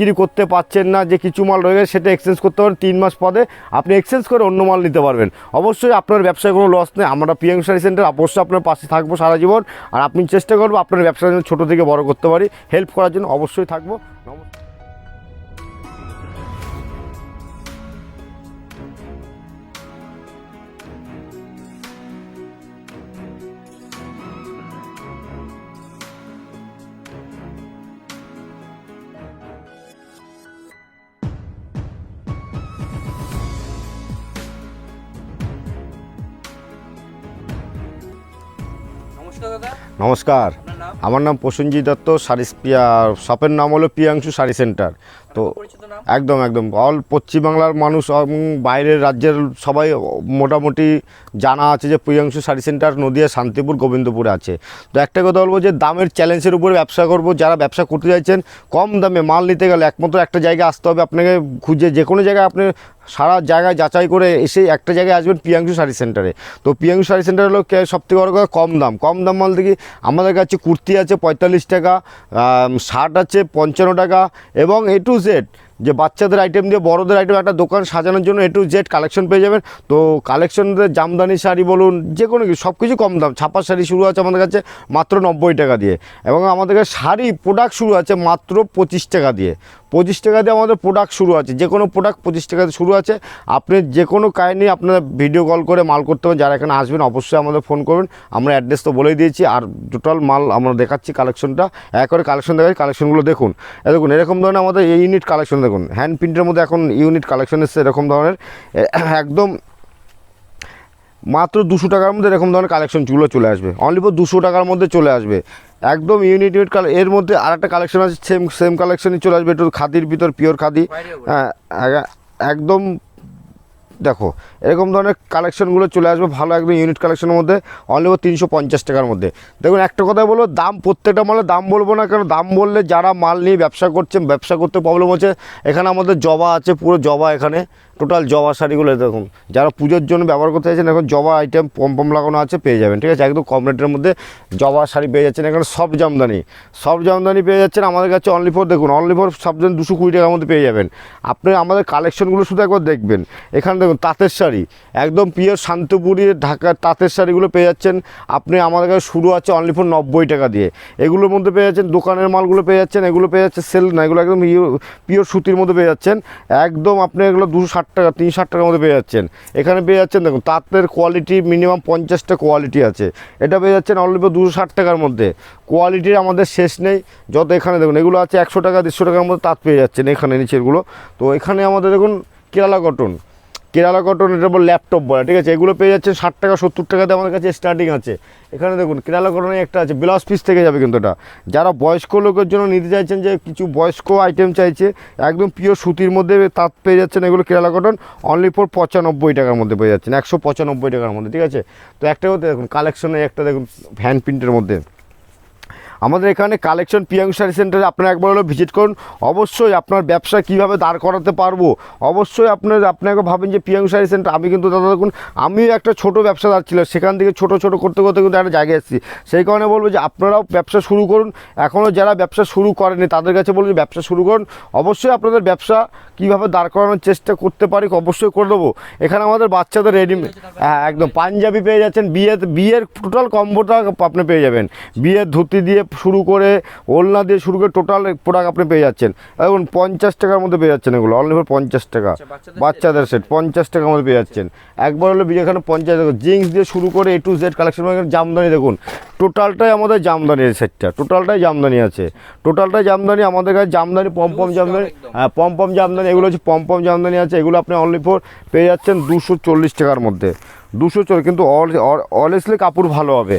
বিক্রি করতে পারছেন না, যে কিছু মাল রয়ে গেছে সেটা এক্সচেঞ্জ করতে পারেন তিন মাস পরে। আপনি এক্সচেঞ্জ করে অন্য মাল নিতে পারবেন। অবশ্যই আপনার ব্যবসায় কোনো লস নেই। আমরা পিএম সারি সেন্টার অবশ্যই আপনার পাশে থাকব সারা জীবন। আর আপনি চেষ্টা করব আপনার ব্যবসা যেন ছোটো থেকে বড় করতে পারি। হেল্প করার জন্য অবশ্যই থাকব। নমস্কার। নমস্কার আমার নাম প্রসেনজিৎ দত্ত শাড়ি শপের নাম হলো প্রিয়াংশু শাড়ি সেন্টার। তো একদম একদম। অল পশ্চিমবাংলার মানুষ এবং বাইরের রাজ্যের সবাই মোটামুটি জানা আছে যে প্রিয়াংশু শাড়ি সেন্টার নদিয়া শান্তিপুর গোবিন্দপুরে আছে। তো একটা কথা বলব যে দামের চ্যালেঞ্জের উপরে ব্যবসা করব যারা ব্যবসা করতে চাইছেন কম দামে মাল নিতে গেলে একমাত্র একটা জায়গায় আসতে হবে আপনাকে খুঁজে যে কোনো জায়গায় আপনি সারা জায়গায় যাচাই করে এসে একটা জায়গায় আসবেন পিয়াংশু শাড়ি সেন্টারে। তো পিয়াংশু শাড়ি সেন্টার হলো কে- সবথেকে বড় কথা কম দাম। কম দাম বলতে কি আমাদের কাছে কুর্তি আছে পঁয়তাল্লিশ টাকা শার্ট আছে পঞ্চান্ন টাকা এবং এ টু জেড যে বাচ্চাদের আইটেম দিয়ে বড়দের আইটেম একটা দোকান সাজানোর জন্য এ টু জেড কালেকশন পেয়ে যাবেন। তো কালেকশনদের জামদানি শাড়ি বলুন, যে কোনো কিছু সব কিছু কম দাম। ছাপা শাড়ি শুরু আছে আমাদের কাছে মাত্র নব্বই টাকা দিয়ে। এবং আমাদের কাছে শাড়ি প্রোডাক্ট শুরু আছে মাত্র পঁচিশ টাকা দিয়ে। পঁচিশ টাকা দিয়ে আমাদের প্রোডাক্ট শুরু আছে। যে কোনো প্রোডাক্ট পঁচিশ টাকা দিয়ে শুরু আছে। আপনি যে কোনো কাহিনি আপনারা ভিডিও কল করে মাল করতে পারেন। যারা এখানে আসবেন, অবশ্যই আমাদের ফোন করবেন। আমরা অ্যাড্রেস তো বলেই দিয়েছি। আর টোটাল মাল আমরা দেখাচ্ছি কালেকশনটা এক করে কালেকশন দেখাচ্ছি কালেকশনগুলো দেখুন। দেখুন, এরকম ধরনের আমাদের এই ইউনিট কালেকশন দেখুন। হ্যান্ড প্রিন্টের মধ্যে এখন ইউনিট কালেকশন এসছে এরকম ধরনের। একদম মাত্র দুশো টাকার মধ্যে এরকম ধরনের কালেকশনগুলো চলে আসবে। অনলি দুশো টাকার মধ্যে চলে আসবে। একদম ইউনিট ইউনিট কালারের মধ্যে আর একটা কালেকশন আছে সেম সেম কালেকশনই চলে আসবে, একটু খাদির ভিতর পিওর খাদি। হ্যাঁ একদম, দেখো, এরকম ধরনের কালেকশনগুলো চলে আসবে, ভালো একদম ইউনিট কালেকশনের মধ্যে অনলি তিনশো পঞ্চাশ টাকার মধ্যে। দেখুন, একটা কথা বলব, দাম প্রত্যেকটা মালের দাম বলব না কারণ দাম বললে যারা মাল নিয়ে ব্যবসা করছেন, ব্যবসা করতে প্রবলেম হচ্ছে। এখানে আমাদের জবা আছে, পুরো জবা এখানে। টোটাল জবা শাড়িগুলো দেখুন। যারা পুজোর জন্য ব্যবহার করতে চাইছেন, এখন জবা আইটেম পম লাগানো আছে, পেয়ে যাবেন, ঠিক আছে? একদম কম রেটের মধ্যে জবা শাড়ি পেয়ে যাচ্ছেন। এখানে সব জামদানি সব জামদানি পেয়ে যাচ্ছেন। আমাদের কাছে অনলি ফোর দেখুন অনলি ফোর সবজন দুশো কুড়ি টাকার মধ্যে পেয়ে যাবেন। আপনি আমাদের কালেকশনগুলো শুধু একবার দেখবেন। এখানে দেখুন, তাঁতের শাড়ি, একদম পিওর শান্তপুরি ঢাকার তাঁতের শাড়িগুলো পেয়ে যাচ্ছেন। আপনি আমাদের কাছে শুরু আছে অনলি ফোর নব্বই টাকা দিয়ে। এগুলোর মধ্যে পেয়ে যাচ্ছেন, দোকানের মালগুলো পেয়ে যাচ্ছেন, এগুলো পেয়ে যাচ্ছে সেল না, এগুলো একদম পিওর সুতির মধ্যে পেয়ে যাচ্ছেন। একদম আপনি এগুলো দুশো ষাট টাকা, তিনশো ষাট টাকার মধ্যে পেয়ে যাচ্ছেন। এখানে পেয়ে যাচ্ছেন দেখুন, তাঁতের কোয়ালিটি মিনিমাম পঞ্চাশটা কোয়ালিটি আছে। এটা পেয়ে যাচ্ছেন অলরেডি দুশো ষাট টাকার মধ্যে। কোয়ালিটির আমাদের শেষ নেই। যত এখানে দেখুন, এগুলো আছে একশো টাকা, দেড়শো টাকার মধ্যে তাঁত পেয়ে যাচ্ছেন এখানে নিচেরগুলো। তো এখানে আমাদের দেখুন, কেরালা কটন কেরালা কটন এটা বল ল্যাপটপ বলে, ঠিক আছে? এগুলো পেয়ে যাচ্ছে ষাট টাকা, সত্তর টাকাতে আমাদের কাছে স্টার্টিং আছে। এখানে দেখুন, কেরালা কটনে একটা আছে ব্লাউজ পিস থেকে যাবে কিন্তু এটা। যারা বয়স্ক লোকের জন্য নিতে চাইছেন যে কিছু বয়স্ক আইটেম চাইছে, একদম পিওর সুতির মধ্যে তাঁত পেয়ে যাচ্ছেন এগুলো কেরালা কটন অনলি ফর পঁচানব্বই টাকার মধ্যে পেয়ে যাচ্ছেন, একশো পঁচানব্বই টাকার মধ্যে, ঠিক আছে? তো একটা দেখুন কালেকশনে একটা দেখুন হ্যান্ড প্রিন্টের মধ্যে। আমাদের এখানে কালেকশন পিয়াং শাড়ি সেন্টারে আপনারা একবার হলো ভিজিট করুন। অবশ্যই আপনার ব্যবসা কীভাবে দাঁড় করাতে পারব, অবশ্যই আপনার, আপনাকে ভাবেন যে পিয়াং শাড়ি সেন্টার আমি কিন্তু দাদা দেখুন, আমিও একটা ছোট ব্যবসাদার ছিল সেখান থেকে ছোট ছোট করতে করতে কিন্তু একটা জায়গায় এসেছি। সেই কারণে বলব যে আপনারাও ব্যবসা শুরু করুন। এখনও যারা ব্যবসা শুরু করেনি তাদের কাছে বলব ব্যবসা শুরু করুন। অবশ্যই আপনাদের ব্যবসা কীভাবে দাঁড় করানোর চেষ্টা করতে পারি, অবশ্যই করে দেবো এখানে আমাদের বাচ্চাদের রেডিমেড হ্যাঁ একদম পাঞ্জাবি পেয়ে যাচ্ছেন বিয়ে বিয়ের টোটাল কম্বোটা আপনি পেয়ে যাবেন। বিয়ের ধুতি দিয়ে শুরু করে ওলনা দিয়ে শুরু করে টোটাল প্রোডাক্ট আপনি পেয়ে যাচ্ছেন। দেখুন পঞ্চাশ টাকার মধ্যে পেয়ে যাচ্ছেন এগুলো অনলি ফর পঞ্চাশ টাকা। আচ্ছা, বাচ্চাদের সেট পঞ্চাশ টাকার মধ্যে পেয়ে যাচ্ছেন। একবার হলো এখানে পঞ্চাশ টাকা। জিন্স দিয়ে শুরু করে A to Z collection Jamdani দেখুন টোটালটাই আমাদের জামদানির সেটটা টোটালটাই জামদানি আছে। টোটালটাই জামদানি আমাদের কাছে জামদানি পম পম জামদানি হ্যাঁ পম পম জামদানি এগুলো হচ্ছে পম পম জামদানি আছে এগুলো আপনি অনলি ফোর পেয়ে যাচ্ছেন দুশো চল্লিশ টাকার মধ্যে। দুশো চল্লিশ কিন্তু অনেস্টলি কাপড় ভালো হবে।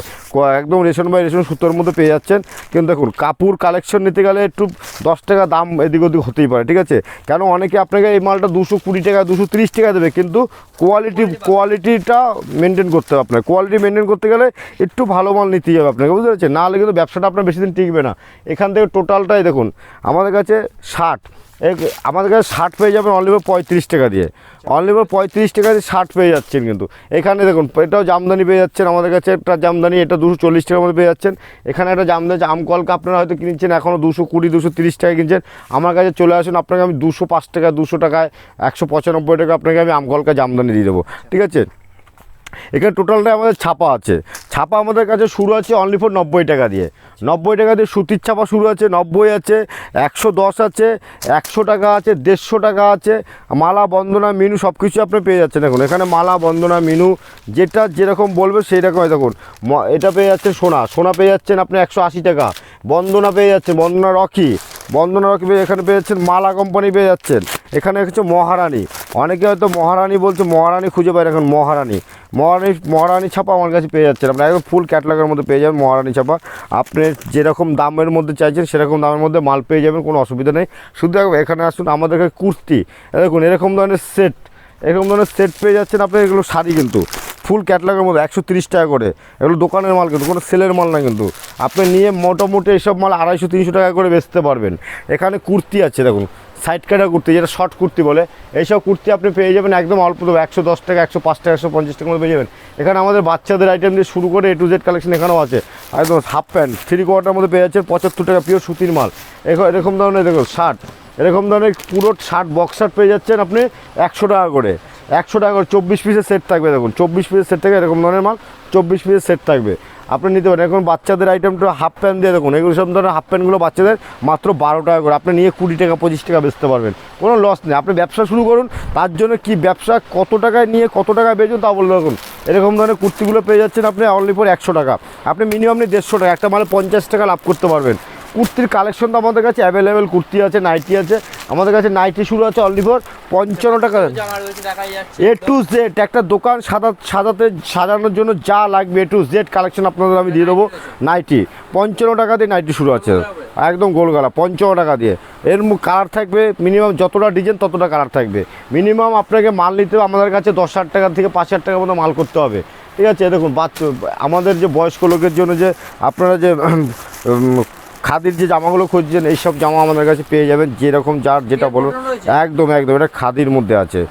একদম রেশন বাই রেশন সুতোর মধ্যে পেয়ে যাচ্ছেন। কিন্তু দেখুন, কাপড় কালেকশন নিতে গেলে একটু দশ টাকা দাম এদিক ওদিক হতেই পারে, ঠিক আছে? কেন অনেকে আপনাকে এই মালটা দুশো কুড়ি টাকা, দুশো তিরিশ টাকা দেবে, কিন্তু কোয়ালিটি কোয়ালিটিটা মেনটেন করতে হবে আপনার কোয়ালিটি মেনটেন করতে গেলে একটু ভালো মাল নিতেই হবে আপনাকে, বুঝতে পারছেন? নাহলে কিন্তু ব্যবসাটা আপনার বেশি দিন টিকবে না। এখান থেকে টোটালটাই দেখুন, আমাদের কাছে ষাট। এক, আমাদের কাছে ষাট পেয়ে যাবেন অনলি পঁয়ত্রিশ টাকা দিয়ে। অনলি পঁয়ত্রিশ টাকা দিয়ে ষাট পেয়ে যাচ্ছেন কিন্তু। এখানে দেখুন, এটাও জামদানি পেয়ে যাচ্ছেন, আমাদের কাছে একটা জামদানি, এটা দুশো চল্লিশ টাকার মধ্যে পেয়ে যাচ্ছেন। এখানে একটা জামদানি আমকলকা আপনারা হয়তো কিনছেন এখনও দুশো কুড়ি, দুশো তিরিশ টাকা কিনছেন। আমার কাছে চলে আসুন, আপনাকে আমি দুশো পাঁচ টাকা, দুশো টাকায়, একশো পঁচানব্বই টাকা আপনাকে আমি আমকলকা জামদানি দিয়ে দেবো, ঠিক আছে? এখানে টোটালটা আমাদের ছাপা আছে। ছাপা আমাদের কাছে শুরু আছে অনলি ফর নব্বই টাকা দিয়ে। নব্বই টাকা দিয়ে সুতির ছাপা শুরু আছে, নব্বই আছে, একশো দশ আছে, একশো টাকা আছে, দেড়শো টাকা আছে। মালা, বন্দনা, মিনু সব কিছু আপনি পেয়ে যাচ্ছেন। দেখুন, এখানে মালা, বন্দনা, মিনু, যেটা যেরকম বলবে সেই রকম দেখুন এটা পেয়ে যাচ্ছেন সোনা। সোনা পেয়ে যাচ্ছেন আপনি একশো আশি টাকা। বন্দনা পেয়ে যাচ্ছেন, বন্দনা রকি। বন্দনা রকি এখানে পেয়ে যাচ্ছেন মালা কোম্পানি পেয়ে যাচ্ছেন। এখানে হচ্ছে মহারানী। অনেকে হয়তো মহারানী বলছে, মহারানী খুঁজে পায় এখন মহারানী। মহারানী মহারানী ছাপা আমার কাছে পেয়ে যাচ্ছেন। আপনি একদম ফুল ক্যাটলগের মধ্যে পেয়ে যাবেন মহারানী ছাপা। আপনি যেরকম দামের মধ্যে চাইছেন, সেরকম দামের মধ্যে মাল পেয়ে যাবেন, কোনো অসুবিধা নেই। শুধু এখানে আসুন, আমাদের কাছে কুর্তি। দেখুন, এরকম ধরনের সেট এরকম ধরনের সেট পেয়ে যাচ্ছেন আপনি, এগুলো শাড়ি কিন্তু। ফুল ক্যাটলগের মধ্যে একশো তিরিশ টাকা করে। এগুলো দোকানের মাল কিন্তু, কোনো সেলের মাল না কিন্তু। আপনি নিয়ে মোটামুটি এইসব মাল আড়াইশো, তিনশো টাকা করে বেচতে পারবেন। এখানে কুর্তি আছে, দেখুন সাইড কাটা কুর্তি, যেটা শর্ট কুর্তি বলে। এইসব কুর্তি আপনি পেয়ে যাবেন একদম অল্প দামে, একশো দশ টাকা, একশো পাঁচ টাকা, একশো পঞ্চাশ টাকা মধ্যে পেয়ে যাবেন। এখানে আমাদের বাচ্চাদের আইটেম দিয়ে শুরু করে এ টু জেড কালেকশন এখানেও আছে। একদম হাফ প্যান্ট থ্রি কোয়ার্টার মধ্যে পেয়ে যাচ্ছেন পঁচাত্তর টাকা পিওর সুতির মাল। এরকম ধরনের, দেখুন শার্ট এরকম ধরনের পুরো শার্ট বক্স শার্ট পেয়ে যাচ্ছেন আপনি একশো টাকা করে। একশো টাকা করে চব্বিশ পিসের সেট থাকবে দেখুন। চব্বিশ পিসের সেট থেকে এরকম ধরনের মাল, চব্বিশ পিসের সেট থাকবে। আপনি নিতে পারেন, এখন বাচ্চাদের আইটেমটা হাফ প্যান্ট দিয়ে দেখুন, এগুলো সব ধরনের হাফ প্যান্টগুলো বাচ্চাদের মাত্র বারো টাকা করে। আপনি নিয়ে কুড়ি টাকা, পঁচিশ টাকা বেচতে পারবেন। কোনো লস নেই। আপনি ব্যবসা শুরু করুন, তার জন্য কি ব্যবসা, কত টাকায় নিয়ে কত টাকায় বেচুন তা বলে রাখুন এরকম ধরনের কুর্তিগুলো পেয়ে যাচ্ছেন আপনি অনলি ফর একশো টাকা। আপনি মিনিমাম দেড়শো টাকা, একটা মালে পঞ্চাশ টাকা লাভ করতে পারবেন। কুর্তির কালেকশন তো আমাদের কাছে অ্যাভেলেবেল কুর্তি আছে নাইটি আছে। আমাদের কাছে নাইটি শুরু আছে অনলি ফর পঞ্চান্ন টাকা। এ টু জেড একটা দোকান সাদা সাজাতে সাজানোর জন্য যা লাগবে এ টু জেড কালেকশন আপনাদের আমি দিয়ে দেবো নাইটি পঞ্চান্ন টাকা দিয়ে নাইটি শুরু আছে। একদম গোলগালা পঞ্চান্ন টাকা দিয়ে। এর কালার থাকবে মিনিমাম যতটা ডিজাইন ততটা কালার থাকবে। মিনিমাম আপনাকে মাল নিতে হবে আমাদের কাছে দশ হাজার টাকা থেকে পাঁচ হাজার টাকার মতো মাল করতে হবে। ঠিক আছে দেখুন বাচ্চা আমাদের যে বয়স্ক লোকের জন্য যে আপনারা যে খাদির যে জামাগুলো খুঁজছেন এইসব জামা আমাদের কাছে পেয়ে যাবেন যেরকম যার যেটা বলুন। একদম একদম এটা খাদির মধ্যে আছে।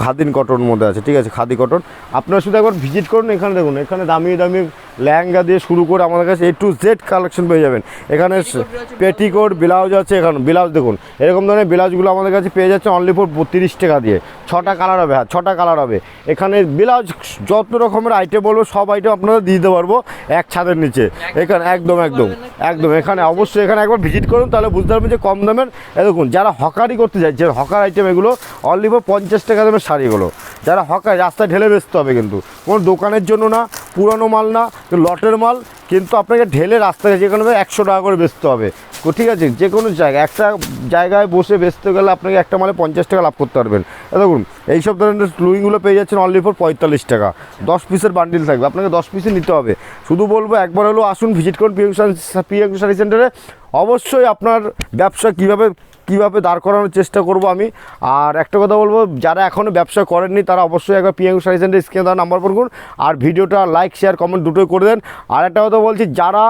খাদিন কটন মধ্যে আছে ঠিক আছে খাদি কটন আপনারা শুধু একবার ভিজিট করুন এখানে দেখুন এখানে দামি দামি লেহেঙ্গা দিয়ে শুরু করে আমাদের কাছে এ টু জেড কালেকশন পেয়ে যাবেন। এখানে পেটিকোট ব্লাউজ আছে এখন। ব্লাউজ দেখুন এরকম ধরনের ব্লাউজগুলো আমাদের কাছে পেয়ে যাচ্ছে অনলি ফর বত্রিশ টাকা দিয়ে। ছটা কালার হবে হ্যাঁ ছটা কালার হবে। এখানে ব্লাউজ যত রকমের আইটেম বলব সব আইটেম আপনারা দিয়ে দিতে পারব এক ছাদের নিচে। এখানে একদম একদম একদম। এখানে অবশ্যই এখানে একবার ভিজিট করুন তাহলে বুঝতে পারবেন যে কম দামের দেখুন যারা হকারি করতে চাইছে হকার আইটেম এগুলো অনলি ফর পঞ্চাশ টাকা দামের শাড়িগুলো যারা হকার রাস্তায় ঢেলে বেচতে হবে কিন্তু। কোনো দোকানের জন্য না পুরানো মাল না লটের মাল, কিন্তু আপনাকে ঢেলে রাস্তায় যে কোনো একশো টাকা করে বেচতে হবে। ঠিক আছে, যে কোনো জায়গায়, একটা জায়গায় বসে বেচতে গেলে আপনাকে একটা মালে পঞ্চাশ টাকা লাভ করতে পারবেন। দেখুন, এইসব ধরনের লুইংগুলো পেয়ে যাচ্ছেন অনলি ফর পঁয়তাল্লিশ টাকা। দশ পিসের বান্ডিল থাকবে, আপনাকে দশ পিসে নিতে হবে। শুধু বলব, একবার হলেও আসুন ভিজিট করুন পিএম পিএম শাড়ি সেন্টারে অবশ্যই আপনার ব্যবসা কীভাবে কীভাবে দাঁড় করানোর চেষ্টা করব আমি। আর একটা কথা বলব, যারা এখনও ব্যবসা করেননি, তারা অবশ্যই একবার পিএম সার্ভিস সেন্টার স্ক্রিনে দেওয়ার নাম্বার ফোন করুন। আর ভিডিওটা লাইক শেয়ার কমেন্ট দুটোই করে দেন। আর একটা কথা বলছি, যারা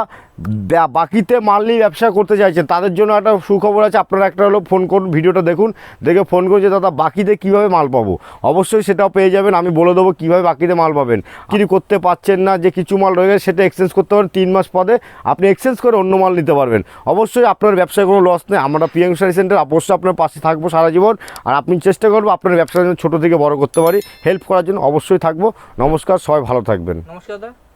বাকিতে মাল নিয়ে ব্যবসা করতে চাইছেন, তাদের জন্য একটা সুখবর আছে, আপনারা একটা হলো ফোন করুন, ভিডিওটা দেখুন, দেখে ফোন করুন যে, দাদা, বাকিতে কীভাবে মাল পাবো? অবশ্যই সেটাও পেয়ে যাবেন, আমি বলে দেবো কীভাবে বাকিতে মাল পাবেন। কিছু করতে পারছেন না, যে কিছু মাল রয়ে গেছে, সেটা এক্সচেঞ্জ করতে পারেন, তিন মাস পদে আপনি এক্সচেঞ্জ করে অন্য মাল নিতে পারবেন। অবশ্যই আপনার ব্যবসায় কোনো লস নেই, আমরা পিএম শাড়ি সেন্টার অবশ্যই আপনার পাশে থাকব সারা জীবন, আর আপনি চেষ্টা করব আপনার ব্যবসা যেন ছোটো থেকে বড় করতে পারি হেল্প করার জন্য অবশ্যই থাকব। নমস্কার, সবাই ভালো থাকবেন। নমস্কার দাদা।